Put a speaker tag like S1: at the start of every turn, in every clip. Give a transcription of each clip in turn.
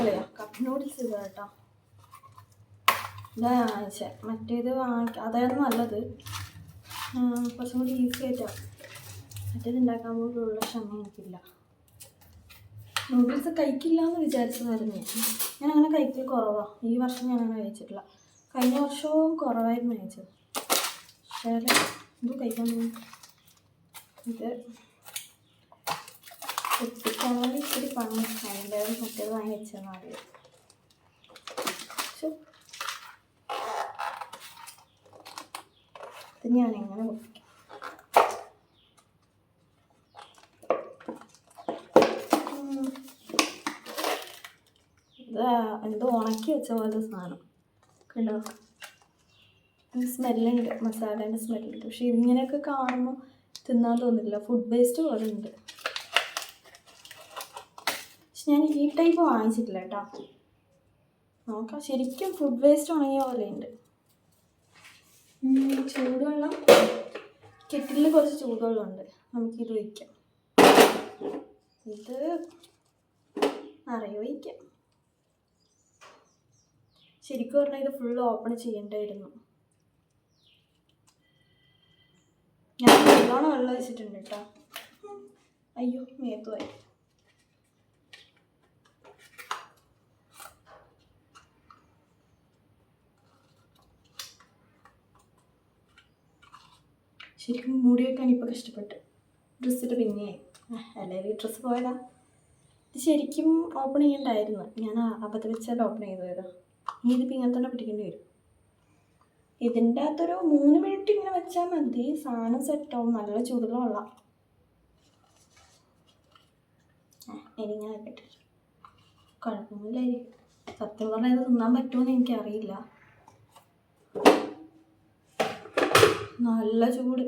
S1: കളയാം cup noodles കേട്ടോ. ഇതാ വാങ്ങിച്ചത് മറ്റേത് വാങ്ങിക്കാം അതായിരുന്നു നല്ലത്. കുറച്ചും കൂടി ഈസി ആയിട്ടാണ് മറ്റേത് ഉണ്ടാക്കാൻ പോലുള്ള ക്ഷമ എനിക്കില്ല. നൂഡിൽസ് കഴിക്കില്ല എന്ന് വിചാരിച്ചതായിരുന്നു ഞാൻ. അങ്ങനെ കഴിക്കൽ കുറവാണ് ഈ വർഷം ഞാൻ അങ്ങനെ കഴിച്ചിട്ടില്ല. കഴിഞ്ഞ വർഷവും കുറവായിരുന്നു കഴിച്ചത്. പക്ഷേ ഇത് കഴിക്കാൻ ഇത് എത്തിക്കാനുള്ള ഇത്തിരി പണി അതിന്റെ മറ്റേത് വാങ്ങിച്ചാൽ മതി. ഇത് പൊട്ടിക്കും ഉം. ഇത് എന്തോ ഉണക്കി വെച്ച പോലത്തെ സാധനം. കണ്ടോ? സ്മെല്ലുണ്ട്. മസാലേന്റെ സ്മെല്ലുണ്ട്. പക്ഷെ ഇങ്ങനെയൊക്കെ കാണുമ്പോൾ തിന്നാൻ തോന്നില്ല. ഫുഡ് വേസ്റ്റ് പോലെ ഉണ്ട്. പക്ഷെ ഞാൻ ഈ ടൈപ്പ് വാങ്ങിച്ചിട്ടില്ല കേട്ടോ. നോക്കാം ശരിക്കും ഫുഡ് വേസ്റ്റ് ഉണങ്ങിയ പോലെ ഉണ്ട്. ചൂടുവെള്ളം. കെറ്റിലിൽ കുറച്ച് ചൂടുവെള്ളമുണ്ട് നമുക്കിത് ഒഴിക്കാം. ഇത് നിറയെ ഒഴിക്കാം. ശരിക്കും പറഞ്ഞാൽ ഇത് ഫുൾ ഓപ്പൺ ചെയ്യേണ്ടായിരുന്നു ഞാൻ നല്ലോണം വെള്ളം വെച്ചിട്ടുണ്ട് കേട്ടോ. അയ്യോ മേത്തുമായി ശരിക്കും മൂടി വെക്കാൻ ഇപ്പോൾ കഷ്ടപ്പെട്ടു ഡ്രസ്സിട്ട് പിന്നെ അല്ലെങ്കിൽ ഡ്രസ്സ് പോയതാ. ഇത് ശരിക്കും ഓപ്പൺ ചെയ്യണ്ടായിരുന്നു. ഞാൻ അബദ്ധം വെച്ചാൽ ഓപ്പൺ ചെയ്തു ചെയ്തതാ. ഇനി ഇതിപ്പോൾ ഇങ്ങനെ തന്നെ പിടിക്കേണ്ടി വരും. ഇതിന്റെ അകത്തൊരു മൂന്ന് മിനിറ്റ് ഇങ്ങനെ വെച്ചാൽ മതി. സാധനം സെറ്റാവും നല്ല ചൂടുള്ള വെള്ളം. ഇനി ഞാൻ കുഴപ്പമൊന്നുമില്ലായിരിക്കും സത്യം പറഞ്ഞാൽ ഇത് തിന്നാൻ പറ്റുമെന്ന് എനിക്കറിയില്ല. നല്ല ചൂട്.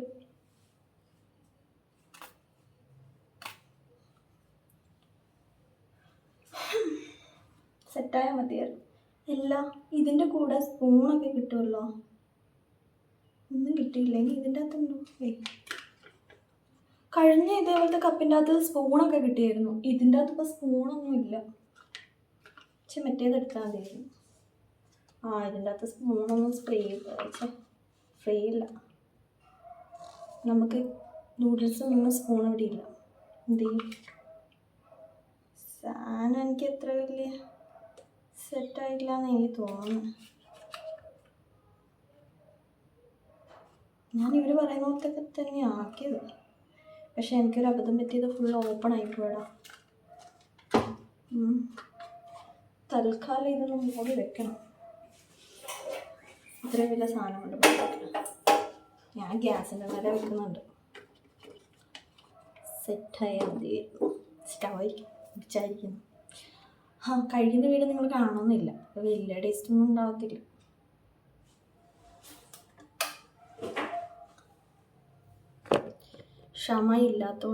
S1: സെറ്റായാൽ മതിയായിരുന്നു അല്ല ഇതിന്റെ കൂടെ സ്പൂണൊക്കെ കിട്ടുമല്ലോ ഒന്നും കിട്ടിയില്ല. ഇനി ഇതിന്റെ അകത്തുണ്ടോ കഴിഞ്ഞ ഇതേപോലത്തെ കപ്പിന്റെ അകത്ത് സ്പൂണൊക്കെ കിട്ടിയായിരുന്നു. ഇതിന്റെ അകത്ത് ഇപ്പോൾ സ്പൂണൊന്നും ഇല്ല. പക്ഷെ മറ്റേത് എടുത്താൽ മതിയായിരുന്നു ആ ഇതിന്റെ അകത്ത് സ്പൂണൊന്നും സ്പ്രേ ചെയ്ത് ഫ്രീ ഇല്ല. നമുക്ക് നൂഡിൽസ് ഒന്നും സ്പൂൺ ഇവിടെ ഇല്ല എന്ത് ചെയ്യും? സാധനം എനിക്ക് എത്ര വലിയ സെറ്റായിട്ടില്ല എന്ന് എനിക്ക് തോന്നുന്നു. ഞാൻ ഇവർ പറയുന്ന പോലത്തൊക്കെ തന്നെ ആക്കിയത്. പക്ഷെ എനിക്കൊരു അബദ്ധം പറ്റിയത് ഫുൾ ഓപ്പൺ ആയിപ്പോടാ തൽക്കാലം ഇതൊന്ന് മൂടി വെക്കണം. ഇത്രയും വലിയ സാധനം കൊണ്ട് പറ്റില്ല. ഞാൻ ഗ്യാസിന്റെ മേലെ വെക്കുന്നുണ്ട്. സെറ്റായാൽ മതി. സ്റ്റവായിരിക്കും വിചാരിക്കുന്നു ആ കഴിക്കുന്ന വീട് നിങ്ങൾ അപ്പോൾ വലിയ ടേസ്റ്റ് ഒന്നും ഉണ്ടാവത്തില്ല. ക്ഷമ ഇല്ലാത്തതുകൊണ്ട്